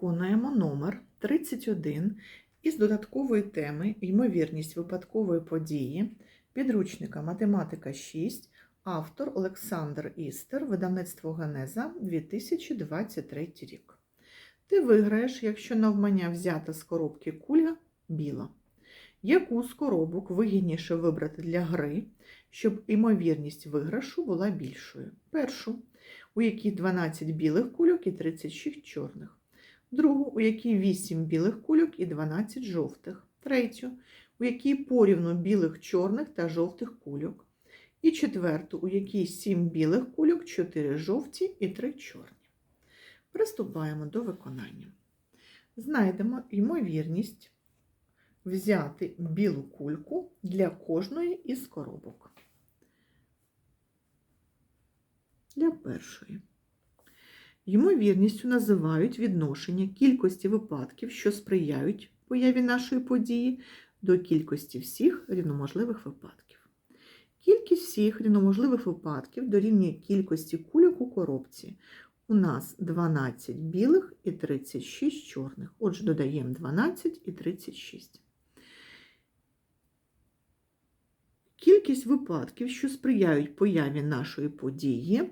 Виконуємо номер 31 із додаткової теми Ймовірність випадкової події підручника Математика 6, автор Олександр Істер, видавництво Генеза 2023 рік. Ти виграєш, якщо навмання взята з коробки кульга біла. Яку з коробок вигідніше вибрати для гри, щоб ймовірність виграшу була більшою? Першу, у якій 12 білих кульок і 36 чорних. Другу, у якій 8 білих кульок і 12 жовтих. Третю, у якій порівну білих, чорних та жовтих кульок. І четверту, у якій 7 білих кульок, 4 жовті і 3 чорні. Приступаємо до виконання. Знайдемо ймовірність взяти білу кульку для кожної із коробок. Для першої. Ймовірністю називають відношення кількості випадків, що сприяють появі нашої події, до кількості всіх рівноможливих випадків. Кількість всіх рівноможливих випадків дорівнює кількості кульок у коробці. У нас 12 білих і 36 чорних. Отже, додаємо 12 і 36. Кількість випадків, що сприяють появі нашої події,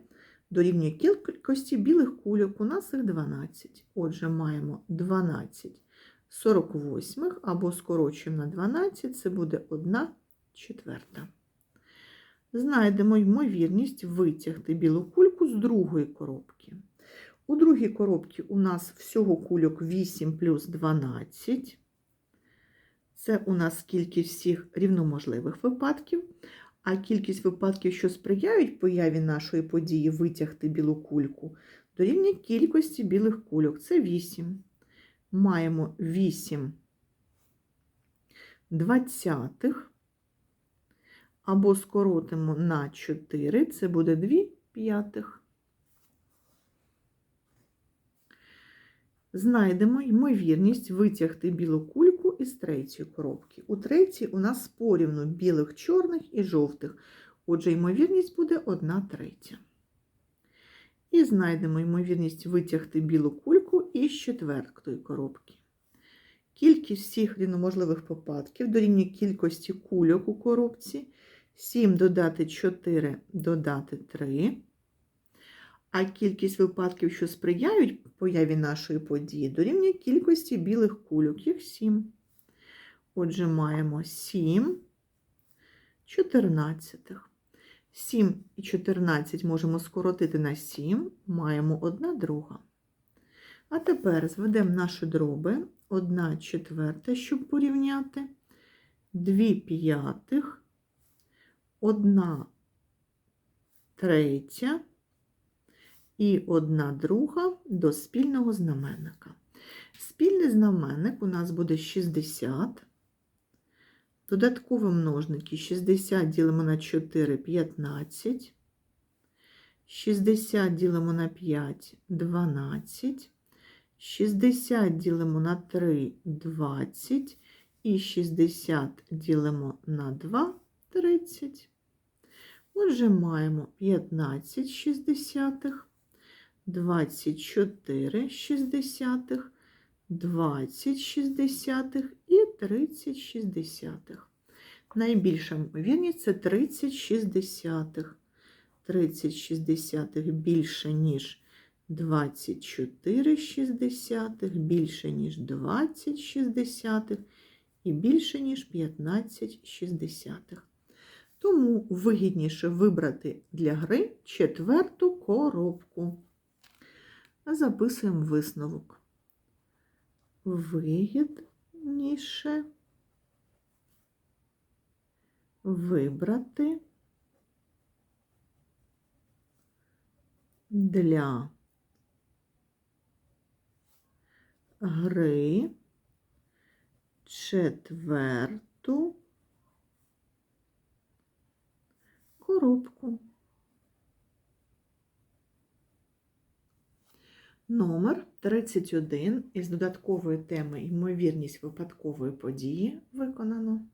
дорівнює кількості білих кульок. У нас їх 12. Отже, маємо 12 48 або скорочуємо на 12, це буде 1 четверта. Знайдемо ймовірність витягти білу кульку з другої коробки. У другій коробці у нас всього кульок 8 плюс 12. Це у нас кількість всіх рівноможливих випадків. А кількість випадків, що сприяють появі нашої події витягти білу кульку, дорівнює кількості білих кульок. Це 8. Маємо 8 двадцятих. Або скоротимо на 4, це буде 2 п'ятих. Знайдемо ймовірність витягти білу кульку із третьої коробки. У третій у нас порівну білих, чорних і жовтих. Отже, ймовірність буде 1 третя. І знайдемо ймовірність витягти білу кульку із четвертої коробки. Кількість всіх рівноможливих випадків дорівнює кількості кульок у коробці. 7 додати 4 додати 3. А кількість випадків, що сприяють появі нашої події, дорівнює кількості білих кульок, їх 7. Отже, маємо 7 чотирнадцятих. 7 і 14 можемо скоротити на 7, маємо 1 друга. А тепер зведемо наші дроби 1 четверта, щоб порівняти, 2 п'ятих, 1 третя і 1 друга до спільного знаменника. Спільний знаменник у нас буде 60. Додаткові множники 60 ділимо на 4 15. 60 ділимо на 5 12. 60 ділимо на 3 20. І 60 ділимо на 2 30. Отже, маємо 15 шістдесятих, 24 шістдесятих, 20 шістдесятих і 30 шістдесятих. Найбільша ймовірність це 30 шістдесятих. 30 шістдесятих більше, ніж 24 шістдесятих, більше, ніж 20 шістдесятих і більше, ніж 15 шістдесятих. Тому вигідніше вибрати для гри четверту коробку. Записуємо висновок. Вигідніше вибрати для гри четверту коробку. Номер 31 із додаткової теми ймовірність випадкової події виконано.